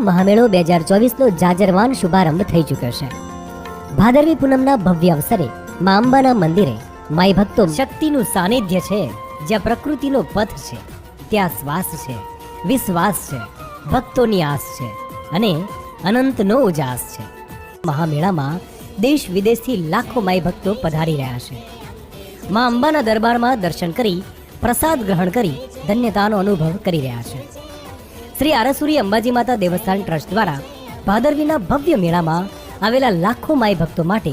મહામેળો બે હજાર ચોવીસનો જાજરવાન શુભારંભ થઈ ચૂક્યો છે. ભાદરવી પૂનમના ભવ્ય અવસરે મા અંબાના મંદિરે માઈ ભક્તો શક્તિનું સાનિધ્ય છે, જ્યાં પ્રકૃતિનો પથ છે, ત્યાં શ્વાસ છે, વિશ્વાસ છે, ભક્તોની આસ છે અને અનંતનો ઉજાસ છે. મહામેળામાં દેશ વિદેશથી લાખો માઈ ભક્તો પધારી રહ્યા છે. મા અંબાના દરબારમાં દર્શન કરી પ્રસાદ ગ્રહણ કરી ધન્યતાનો અનુભવ કરી રહ્યા છે. શ્રી આરસુરી અંબાજી માતા દેવસ્થાન ટ્રસ્ટ દ્વારા ભાદરવીના ભવ્ય મેળામાં આવેલા લાખો માઈ ભક્તો માટે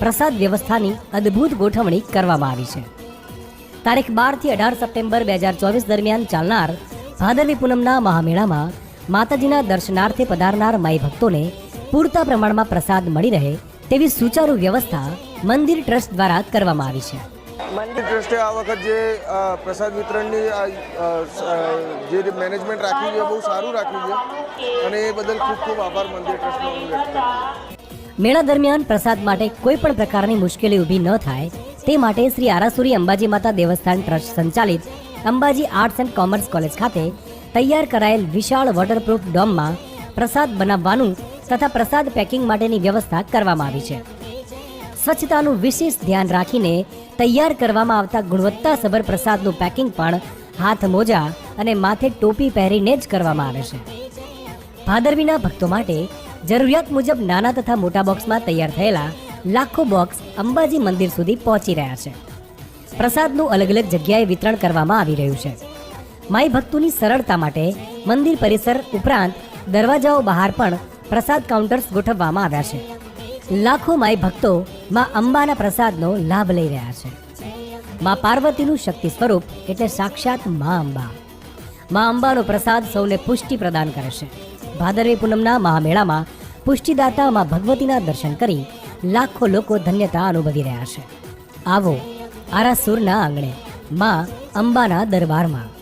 પ્રસાદ વ્યવસ્થાની અદ્ભુત ગોઠવણી કરવામાં આવી છે. તારીખ બારથી અઢાર સપ્ટેમ્બર બે હજાર ચોવીસ દરમિયાન ચાલનાર ભાદરવી પૂનમના મહામેળામાં માતાજીના દર્શનાર્થે પધારનાર માય ભક્તોને પૂરતા પ્રમાણમાં પ્રસાદ મળી રહે તેવી સુચારુ વ્યવસ્થા મંદિર ટ્રસ્ટ દ્વારા કરવામાં આવી છે. મંદિર ટ્રસ્ટે આ વખત જે પ્રસાદ વિતરણની જે મેનેજમેન્ટ રાખ્યું છે બહુ સારું રાખ્યું છે. અને એ બદલ ખૂબ ખૂબ આભાર મંદિર ટ્રસ્ટનો. મેળા દરમિયાન પ્રસાદ માટે કોઈ પણ પ્રકારની મુશ્કેલી ઊભી ન થાય. તે માટે શ્રી આરાસુરી અંબાજી માતા દેવસ્થાન ટ્રસ્ટ સંચાલિત Ambaji arts and commerce college ખાતે તૈયાર કરાયેલ વિશાળ વોટરપ્રૂફ ડોમમાં પ્રસાદ બનાવવાનું તથા પ્રસાદ પેકિંગ માટેની વ્યવસ્થા કરવામાં આવી છે. સ્વચ્છતાનું વિશેષ ધ્યાન રાખીને તૈયાર કરવામાં આવતા ગુણવત્તાસભર પ્રસાદનું પેકિંગ પણ હાથ મોજા અને માથે ટોપી પહેરીને જ કરવામાં આવે છે. ભાદરવીના ભક્તો માટે જરૂરિયાત મુજબ નાના તથા મોટા બોક્સમાં તૈયાર થયેલા લાખો બોક્સ અંબાજી મંદિર સુધી પહોંચી રહ્યા છે. પ્રસાદનું અલગ અલગ જગ્યાએ વિતરણ કરવામાં આવી રહ્યું છે. માઈ ભક્તોની સરળતા માટે મંદિર પરિસર ઉપરાંત દરવાજાઓ બહાર પણ પ્રસાદ કાઉન્ટર્સ ગોઠવવામાં આવ્યા છે. લાખો માય ભક્તો માં અંબાના પ્રસાદનો લાભ લઈ રહ્યા છે. માં પાર્વતીનું શક્તિ સ્વરૂપ એટલે સાક્ષાત મા અંબા. મા અંબાનો પ્રસાદ સૌને પુષ્ટિ પ્રદાન કરે છે. ભાદરવી પૂનમના મહામેળામાં પુષ્ટિદાતા મા ભગવતીના દર્શન કરી લાખો લોકો ધન્યતા અનુભવી રહ્યા છે. આવો આરાસુરના આંગણે મા અંબાના દરબારમાં.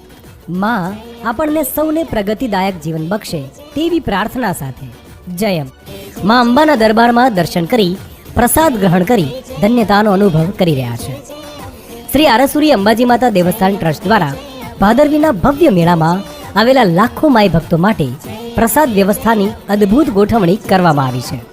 માં આપણને સૌને પ્રગતિદાયક જીવન બક્ષે તેવી પ્રાર્થના સાથે. જયમ માં અંબાના દરબારમાં દર્શન કરી, પ્રસાદ ગ્રહણ કરી, ધન્યતાનો અનુભવ કરી રહ્યા છે. શ્રી આરસુરી અંબાજી માતા દેવસ્થાન ટ્રસ્ટ દ્વારા ભાદરવીના ભવ્ય મેળામાં આવેલા લાખો માય ભક્તો માટે પ્રસાદ વ્યવસ્થાની અદ્ભુત ગોઠવણી કરવામાં આવી છે.